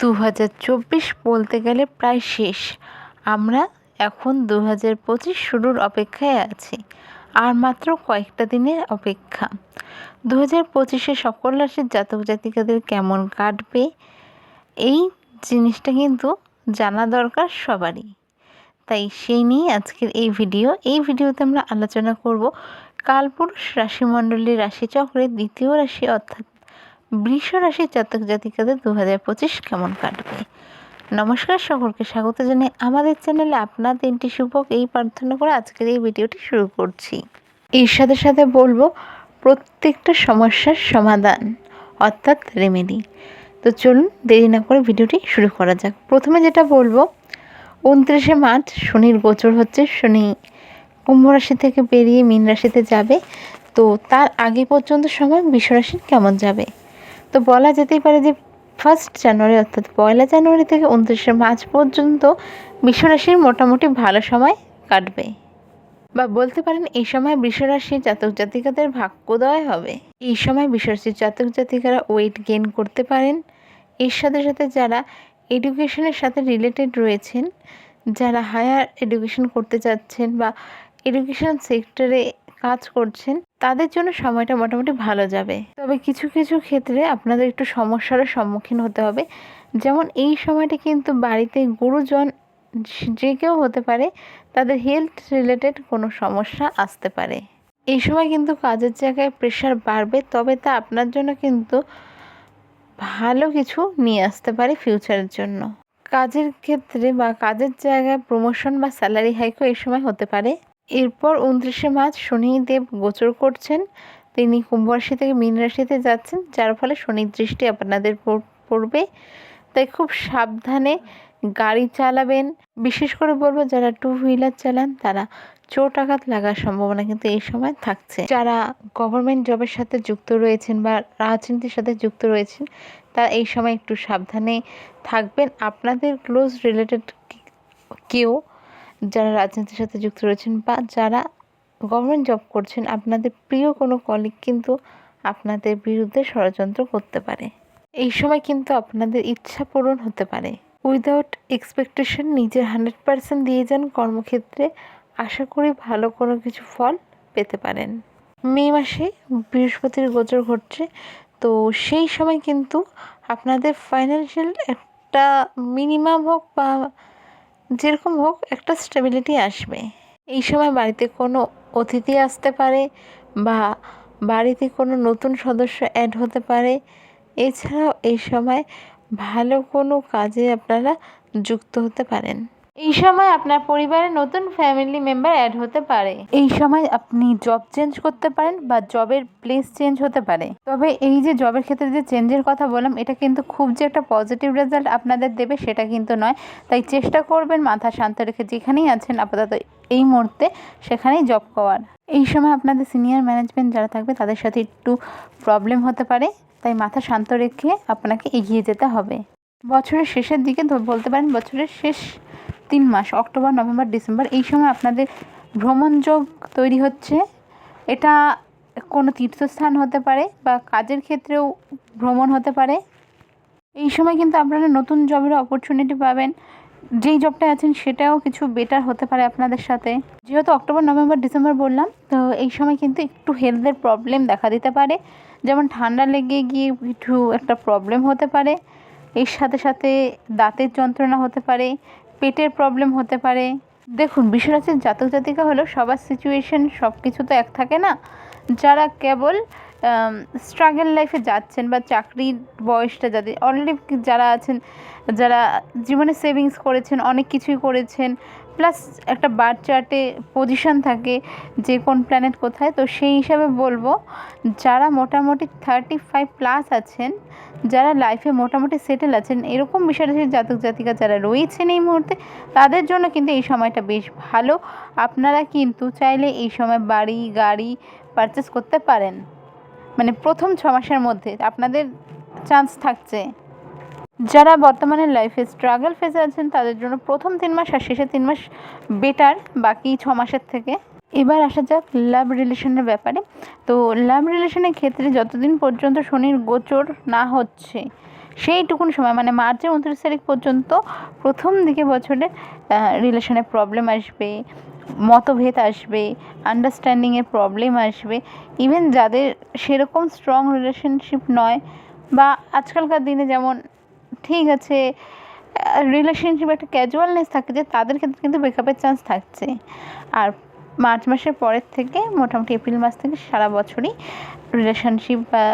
দু হাজার চব্বিশ বলতে গেলে প্রায় শেষ। আমরা এখন দু হাজার পঁচিশ শুরুর অপেক্ষায় আছি, আর মাত্র কয়েকটা দিনের অপেক্ষা। দু হাজার পঁচিশে সকল রাশির জাতক জাতিকাদের কেমন কাটবে, এই জিনিসটা কিন্তু জানা দরকার সবারই। তাই সেই নিয়ে আজকের এই ভিডিও। এই ভিডিওতে আমরা আলোচনা করব কালপুরুষ রাশিমণ্ডলীর রাশিচক্রের দ্বিতীয় রাশি, অর্থাৎ বৃষ রাশির জাতক জাতিকাদের দু হাজার পঁচিশ কেমন কাটবে? নমস্কার, সকলকে স্বাগত জানিয়ে আমাদের চ্যানেলে আপনার দিনটি শুভক এই প্রার্থনা করে আজকের এই ভিডিওটি শুরু করছি। এর সাথে সাথে বলব, প্রত্যেকটা সমস্যার সমাধান, অর্থাৎ রেমেডি তো চলুন দেরি না করে ভিডিওটি শুরু করা যাক। প্রথমে যেটা বলব, উনত্রিশে মার্চ শনির গোচর হচ্ছে শনি। কুম্ভ রাশি থেকে বেরিয়ে মীন রাশিতে যাবে। তো তার আগে পর্যন্ত সময় বিশ্বরাশির কেমন যাবে? তো বলা যেতেই পারে যে ফার্স্ট জানুয়ারি অর্থাৎ পয়লা জানুয়ারি থেকে উনত্রিশে মার্চ পর্যন্ত বিশ্বরাশির মোটামুটি ভালো সময় কাটবে। বা বলতে পারেন এই সময় বৃষরাশির জাতক জাতিকাদের ভাগ্যোদয় হবে। এই সময় বৃষরাশির জাতক জাতিকারা ওয়েট গেইন করতে পারেন। এর সাথে সাথে যারা এডুকেশনের সাথে রিলেটেড রয়েছেন, যারা হায়ার এডুকেশন করতে চাচ্ছেন বা এডুকেশন সেক্টরে কাজ করছেন, তাদের জন্য সময়টা মোটামুটি ভালো যাবে। তবে কিছু কিছু ক্ষেত্রে আপনাদের একটু সমস্যারও সম্মুখীন হতে হবে। যেমন এই সময়টা কিন্তু বাড়িতে গুরুজন, যে কেউ হতে পারে, তাদের হেলথ রিলেটেড কোনো সমস্যা আসতে পারে। এই সময় কিন্তু কাজের জায়গায় প্রেশার বাড়বে, তবে তা আপনার জন্য কিন্তু ভালো কিছু নিয়ে আসতে পারে ফিউচারের জন্য। কাজের ক্ষেত্রে বা কাজের জায়গায় প্রমোশন বা স্যালারি হাইকও এই সময় হতে পারে। এরপর উনত্রিশে মার্চ শনিদেব গোচর করছেন। তিনি কুম্ভ রাশি থেকে মীন রাশিতে যাচ্ছেন, যার ফলে শনির দৃষ্টি আপনাদের পড়বে। তাই খুব সাবধানে গাড়ি চালাবেন। বিশেষ করে বলব, যারা টু হুইলার চালান, তারা চোট আঘাত লাগার সম্ভাবনা কিন্তু এই সময় থাকছে। যারা গভর্নমেন্ট জবের সাথে যুক্ত রয়েছেন বা রাজনীতির সাথে যুক্ত রয়েছেন তারা এই সময় একটু সাবধানে থাকবেন। আপনাদের ক্লোজ রিলেটেড কেউ যারা রাজনীতির সাথে যুক্ত রয়েছেন বা যারা গভর্নমেন্ট জব করছেন, আপনাদের প্রিয় কোনো কলিগ কিন্তু আপনাদের বিরুদ্ধে ষড়যন্ত্র করতে পারে। এই সময় কিন্তু আপনাদের ইচ্ছা পূরণ হতে পারে। উইদাউট এক্সপেকটেশন নিজের হান্ড্রেড পার্সেন্ট দিয়ে যান কর্মক্ষেত্রে। আশা করি ভালো কোনো কিছু ফল পেতে পারেন। মে মাসে বৃহস্পতির গোচর ঘটছে। তো সেই সময় কিন্তু আপনাদের ফাইন্যান্সিয়াল একটা মিনিমাম হোক বা যেরকম হোক একটা স্টেবিলিটি আসবে। এই সময় বাড়িতে কোনো অতিথি আসতে পারে বা বাড়িতে কোনো নতুন সদস্য অ্যাড হতে পারে। এছাড়াও এই সময় ভালো কোনো কাজে আপনারা যুক্ত হতে পারেন। এই সময় আপনার পরিবারে নতুন ফ্যামিলি মেম্বার অ্যাড হতে পারে। এই সময় আপনি জব চেঞ্জ করতে পারেন বা জবের প্লেস চেঞ্জ হতে পারে। তবে এই যে জবের ক্ষেত্রে যে চেঞ্জের কথা বললাম, এটা কিন্তু খুব যে একটা পজিটিভ রেজাল্ট আপনাদের দেবে, সেটা কিন্তু নয়। তাই চেষ্টা করবেন মাথা শান্ত রেখে যেখানেই আছেন, আপাতত এই মুহূর্তে সেখানেই জব করার এই সময় আপনাদের সিনিয়র ম্যানেজমেন্ট যারা থাকবে, তাদের সাথে একটু প্রবলেম হতে পারে। তাই মাথা শান্ত রেখে আপনাকে এগিয়ে যেতে হবে। বছরের শেষের দিকে বলতে পারেন, বছরের শেষ তিন মাস, অক্টোবর, নভেম্বর, ডিসেম্বর, এই সময় আপনাদের ভ্রমণ যোগ তৈরি হচ্ছে। এটা কোনো তীর্থস্থান হতে পারে বা কাজের ক্ষেত্রেও ভ্রমণ হতে পারে। এই সময় কিন্তু আপনারা নতুন জবের অপরচুনিটি পাবেন। যেই জবটা আছেন সেটাও কিছু বেটার হতে পারে আপনাদের সাথে। যেহেতু অক্টোবর, নভেম্বর, ডিসেম্বর বললাম, তো এই সময় কিন্তু একটু হেলথের প্রবলেম দেখা দিতে পারে। যেমন ঠান্ডা লেগে গিয়ে একটু একটা প্রবলেম হতে পারে। এর সাথে সাথে দাঁতের যন্ত্রণা হতে পারে। পেটের প্রবলেম হতে পারে। দেখুন বিশ্বরাজের জাতক জাতিকা হলো সবার সিচুয়েশন সব কিছু তো এক থাকে না। যারা কেবল স্ট্রাগল লাইফে যাচ্ছেন বা চাকরির বয়সটা যাদের অলরেডি যারা আছেন, যারা জীবনে সেভিংস করেছেন, অনেক কিছুই করেছেন প্লাস একটা বার চার্টে পজিশন থাকে যে কোন প্ল্যানেট কোথায়, তো সেই হিসাবে বলব, যারা মোটামুটি থার্টি ফাইভ প্লাস আছেন, যারা লাইফে মোটামুটি সেটেল আছেন, এরকম বিষয়রাশির জাতক জাতিকা যারা রয়েছেন এই মুহূর্তে, তাদের জন্য কিন্তু এই সময়টা বেশ ভালো। আপনারা কিন্তু চাইলে এই সময় বাড়ি, গাড়ি পারচেস করতে পারেন। মানে প্রথম ছ মাসের মধ্যে আপনাদের চান্স থাকছে। যারা বর্তমানে লাইফে স্ট্রাগল ফেসে আছেন, তাদের জন্য প্রথম তিন মাস আর শেষে তিন মাস বেটার বাকি ছ মাসের থেকে। এবার আসা যাক লাভ রিলেশনের ব্যাপারে। তো লাভ রিলেশনের ক্ষেত্রে যতদিন পর্যন্ত শনির গোচর না হচ্ছে, সেইটুকুন সময় মানে মার্চের উনত্রিশ তারিখ পর্যন্ত প্রথম দিকে বছরে রিলেশনে প্রবলেম আসবে, মতভেদ আসবে আন্ডারস্ট্যান্ডিংয়ের প্রবলেম আসবে। ইভেন যাদের সেরকম স্ট্রং রিলেশনশিপ নয় বা আজকালকার দিনে যেমন ঠিক আছে রিলেশনশিপ একটা ক্যাজুয়ালনেস থাকে যে তাদের ক্ষেত্রে কিন্তু ব্রেকআপের চান্স থাকছে। আর মার্চ মাসের পরের থেকে, মোটামুটি এপ্রিল মাস থেকে সারা বছরই রিলেশনশিপ বা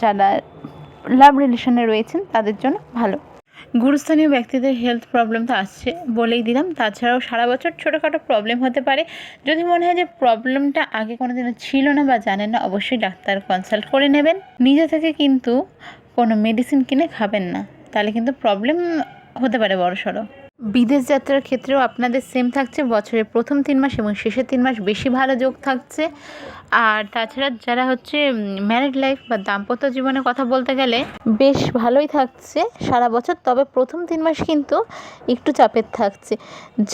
যারা লাভ রিলেশনে রয়েছেন, তাদের জন্য ভালো। গুরুস্থানীয় ব্যক্তিদের হেলথ প্রবলেম তো আসছে বলেই দিলাম। তাছাড়াও সারা বছর ছোটোখাটো প্রবলেম হতে পারে। যদি মনে হয় যে প্রবলেমটা আগে কোনো দিনও ছিল না বা জানেন না, অবশ্যই ডাক্তার কনসাল্ট করে নেবেন। নিজে থেকে কিন্তু কোনো মেডিসিন কিনে খাবেন না। তাহলে কিন্তু প্রবলেম হতে পারে বড় সড়ো বিদেশ যাত্রার ক্ষেত্রেও আপনাদের সেম থাকছে, বছরের প্রথম তিন মাস এবং শেষের তিন মাস বেশি ভালো যোগ থাকছে। আর তাছাড়া যারা হচ্ছে ম্যারিড লাইফ বা দাম্পত্য জীবনে কথা বলতে গেলে বেশ ভালোই থাকছে সারা বছর, তবে প্রথম তিন মাস কিন্তু একটু চাপের থাকছে।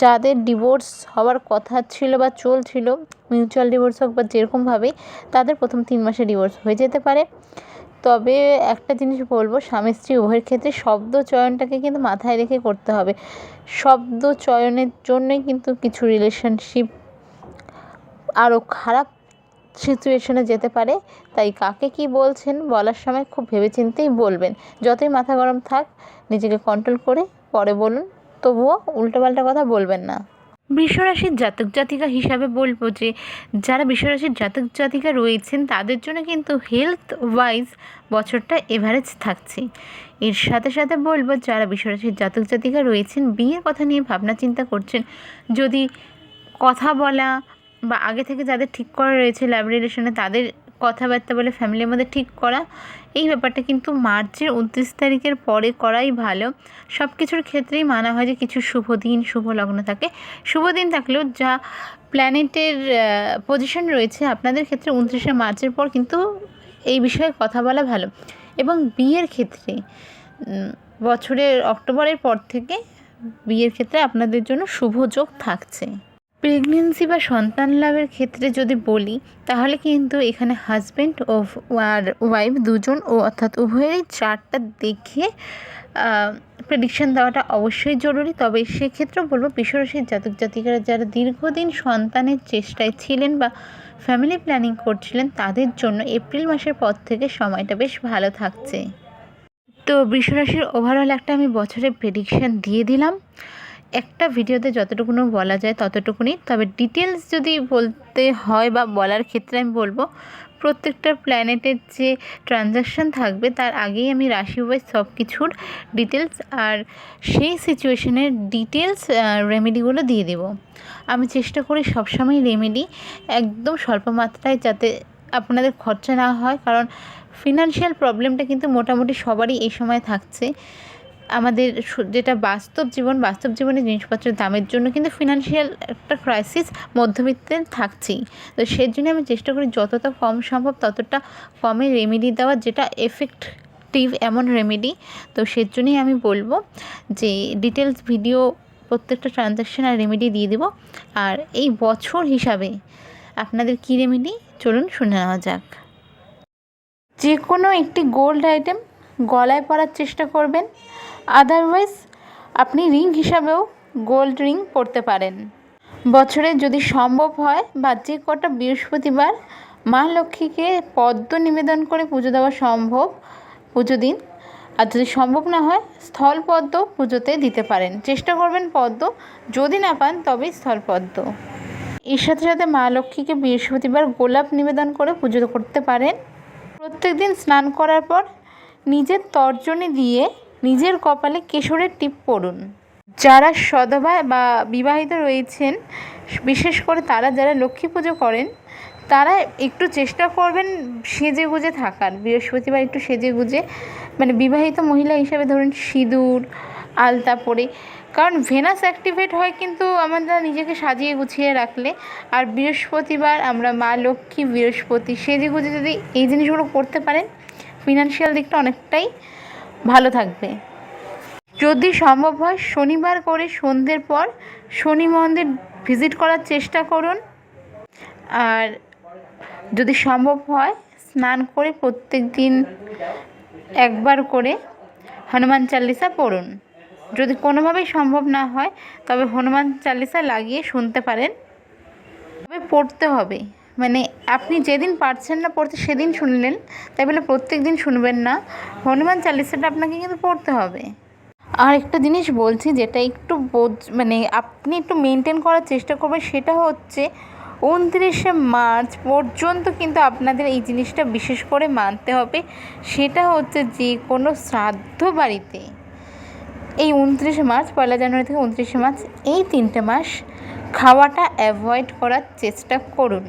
যাদের ডিভোর্স হওয়ার কথা ছিল বা চলছিল মিউচুয়াল ডিভোর্স হোক বা যেরকমভাবেই, তাদের প্রথম তিন মাসে ডিভোর্স হয়ে যেতে পারে। তবে একটা জিনিস বলব, স্বামী স্ত্রী উভয়ের ক্ষেত্রে শব্দ চয়নটাকে কিন্তু মাথায় রেখে করতে হবে। শব্দ চয়নের জন্যই কিন্তু কিছু রিলেশনশিপ আরও খারাপ সিচুয়েশনে যেতে পারে। তাই কাকে কি বলছেন বলার সময় খুব ভেবেচিন্তেই বলবেন। যতই মাথা গরম থাক, নিজেকে কন্ট্রোল করে পরে বলুন। তবুও উল্টোপাল্টা কথা বলবেন না। বৃষরাশির জাতক জাতিকা হিসাবে বলব যে, যারা বৃষরাশির জাতক জাতিকা রয়েছেন, তাদের জন্য কিন্তু হেলথ ওয়াইজ বছরটা এভারেজ থাকছে। এর সাথে সাথে বলব, যারা বৃষরাশির জাতক জাতিকা রয়েছেন, বিয়ের কথা নিয়ে ভাবনা চিন্তা করছেন, যদি কথা বলা বা আগে থেকে যাদের ঠিক করা রয়েছে ল্যাব রিলেশনে তাদের কথাবার্তা বলে ফ্যামিলির মধ্যে ঠিক করা, এই ব্যাপারটা কিন্তু মার্চের উনত্রিশ তারিখের পরে করাই ভালো। সব কিছুর ক্ষেত্রেই মানা হয় যে কিছু শুভ দিন, শুভ লগ্ন থাকে। শুভ দিন থাকলেও যা প্ল্যানেটের পজিশন রয়েছে, আপনাদের ক্ষেত্রে উনত্রিশে মার্চের পর কিন্তু এই বিষয়ে কথা বলা ভালো। এবং বিয়ের ক্ষেত্রে বছরের অক্টোবরের পর থেকে বিয়ের ক্ষেত্রে আপনাদের জন্য শুভ যোগ থাকছে। প্রেগনেন্সি বা সন্তান লাভের ক্ষেত্রে যদি বলি, তাহলে কিন্তু এখানে হাজব্যান্ড ও আর ওয়াইফ দুজন ও অর্থাৎ উভয়েরই চারটা দেখে প্রেডিকশন দেওয়াটা অবশ্যই জরুরি। তবে সেক্ষেত্রেও বলব বিশ্বরাশির জাতক জাতিকারা যারা দীর্ঘদিন সন্তানের চেষ্টায় ছিলেন বা ফ্যামিলি প্ল্যানিং করছিলেন, তাদের জন্য এপ্রিল মাসের পর থেকে সময়টা বেশ ভালো থাকছে। তো বৃষরাশির ওভারঅল একটা আমি বছরের প্রেডিকশান দিয়ে দিলাম। একটা ভিডিওতে যতটুকুনো বলা যায় ততটুকুনি। তবে ডিটেলস যদি বলতে হয় বা বলার ক্ষেত্রে আমি বলব, প্রত্যেকটা প্ল্যানেটের যে ট্রানজ্যাকশান থাকবে, তার আগেই আমি রাশি ওয়াইজ সব কিছুর ডিটেলস আর সেই সিচুয়েশনের ডিটেলস রেমেডিগুলো দিয়ে দেব। আমি চেষ্টা করি সবসময় রেমেডি একদম স্বল্প মাত্রায় যাতে আপনাদের খরচা না হয়, কারণ ফিনান্সিয়াল প্রবলেমটা কিন্তু মোটামুটি সবারই এই সময় থাকছে। আমাদের যেটা বাস্তব জীবন, বাস্তব জীবনে জিনিসপত্রের দামের জন্য কিন্তু ফিনান্সিয়াল একটা ক্রাইসিস মধ্যবিত্তের থাকছেই। তো সেই জন্য আমি চেষ্টা করি যতটা কম সম্ভব ততটা কমে রেমেডি দেওয়ার যেটা এফেক্টিভ এমন রেমেডি তো সেই জন্যই আমি বলব যে ডিটেলস ভিডিও প্রত্যেকটা ট্রানজ্যাকশান আর রেমেডি দিয়ে দেবো। আর এই বছর হিসাবে আপনাদের কী রেমেডি চলুন শুনে নেওয়া যাক। যে কোনো একটি গোল্ড আইটেম গলায় পরার চেষ্টা করবেন। আদারওয়াইজ আপনি রিং হিসাবেও গোল্ড রিং পরতে পারেন। বছরে যদি সম্ভব হয় বা যে কটা বৃহস্পতিবার মা লক্ষ্মীকে পদ্ম নিবেদন করে পুজো দেওয়া সম্ভব, পুজো দিন। আর যদি সম্ভব না হয়, স্থল পদ্ম পুজোতে দিতে পারেন। চেষ্টা করবেন পদ্ম। যদি না পান তবে স্থল পদ্ম। এর সাথে সাথে মা লক্ষ্মীকে বৃহস্পতিবার গোলাপ নিবেদন করে পুজো করতে পারেন। প্রত্যেক দিন স্নান করার পর নিজের তর্জনী দিয়ে নিজের কপালে কেশরের টিপ পড়ুন। যারা সদবা বা বিবাহিত রয়েছেন, বিশেষ করে তারা যারা লক্ষ্মী পুজো করেন, তারা একটু চেষ্টা করবেন সেজে গুজে থাকার। বৃহস্পতিবার একটু সেজে গুজে মানে বিবাহিত মহিলা হিসাবে ধরুন সিঁদুর, আলতা পরে। কারণ ভেনাস অ্যাক্টিভেট হয় কিন্তু আমরা নিজেকে সাজিয়ে গুছিয়ে রাখলে। আর বৃহস্পতিবার আমরা মা, লক্ষ্মী, বৃহস্পতি সেজে গুজে যদি এই জিনিসগুলো করতে পারেন ফিনান্সিয়াল দিকটা অনেকটাই ভালো থাকবে। যদি সম্ভব হয় শনিবার করে সন্ধ্যের পর শনি মন্দির ভিজিট করার চেষ্টা করুন। আর যদি সম্ভব হয় স্নান করে প্রত্যেক দিন একবার করে হনুমান চালিসা পড়ুন। যদি কোনোভাবেই সম্ভব না হয় তবে হনুমান চালিসা লাগিয়ে শুনতে পারেন। তবে পড়তে হবে। মানে আপনি যেদিন পারছেন না পড়তে সেদিন শুনলেন। তাই বলে প্রত্যেক দিন শুনবেন না। হনুমান চালিসাটা আপনাকে কিন্তু পড়তে হবে। আর একটা জিনিস বলছি যেটা একটু বোঝ- মানে আপনি একটু মেনটেন করার চেষ্টা করবেন সেটা হচ্ছে উনত্রিশে মার্চ পর্যন্ত কিন্তু আপনাদের এই জিনিসটা বিশেষ করে মানতে হবে। সেটা হচ্ছে যে কোনো শ্রাদ্ধ বাড়িতে এই উনত্রিশে মার্চ, পয়লা জানুয়ারি থেকে উনত্রিশে মার্চ এই তিনটে মাস খাওয়াটা অ্যাভয়েড করার চেষ্টা করুন।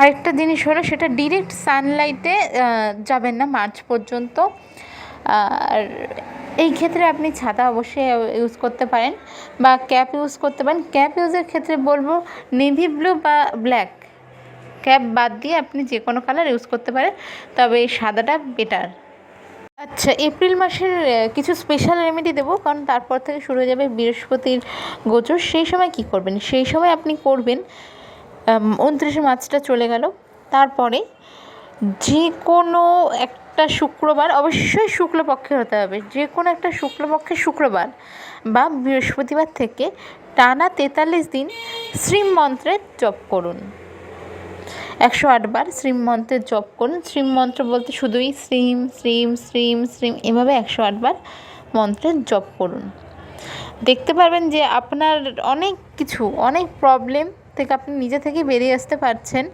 আরেকটা জিনিস হলো সেটা ডিরেক্ট সানলাইটে যাবেন না মার্চ পর্যন্ত। আর এই ক্ষেত্রে আপনি ছাতা অবশ্যই ইউজ করতে পারেন বা ক্যাপ ইউজ করতে পারেন। ক্যাপ ইউজের ক্ষেত্রে বলব নেভি ব্লু বা ব্ল্যাক ক্যাপ বাদ দিয়ে আপনি যে কোনো কালার ইউজ করতে পারেন, তবে সাদাটা বেটার আচ্ছা এপ্রিল মাসের কিছু স্পেশাল রেমেডি দেবো, কারণ তারপর থেকে শুরু হয়ে যাবে বৃহস্পতির গোচর। সেই সময় কি করবেন? সেই সময় আপনি করবেন উনত্রিশে মার্চটা চলে গেল। তারপরে যে কোনো একটা শুক্রবার, অবশ্যই শুক্লপক্ষে হতে হবে। যে কোনো একটা শুক্লপক্ষে শুক্রবার বা বৃহস্পতিবার থেকে টানা তেতাল্লিশ দিন শ্রীমন্ত্রের জপ করুন। একশো আটবার শ্রীম মন্ত্রের জপ করুন। শ্রীম মন্ত্র বলতে শুধুই শ্রীম শ্রীম শ্রীম শ্রীম এভাবে একশো আটবার মন্ত্রের জপ করুন। দেখতে পারবেন যে আপনার অনেক কিছু, অনেক প্রবলেম থেকে আপনি নিজে থেকেই বেরিয়ে আসতে পারছেন।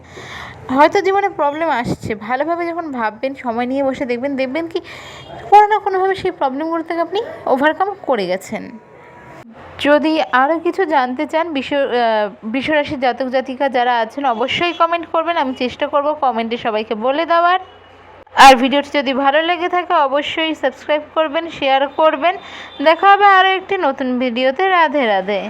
হয়তো জীবনে প্রবলেম আসছে। ভালোভাবে যখন ভাববেন, সময় নিয়ে বসে দেখবেন দেখবেন কি কোনো না কোনোভাবে সেই প্রবলেমগুলো থেকে আপনি ওভারকাম করে গেছেন। যদি আরও কিছু জানতে চান, বিশ্ব বিশ্বরাশির জাতক জাতিকা যারা আছেন, অবশ্যই কমেন্ট করবেন। আমি চেষ্টা করব কমেন্টে সবাইকে বলে দেওয়ার। আর ভিডিওটি যদি ভালো লেগে থাকে, অবশ্যই সাবস্ক্রাইব করবেন শেয়ার করবেন। দেখা হবে আরও একটি নতুন ভিডিওতে রাধে রাধে।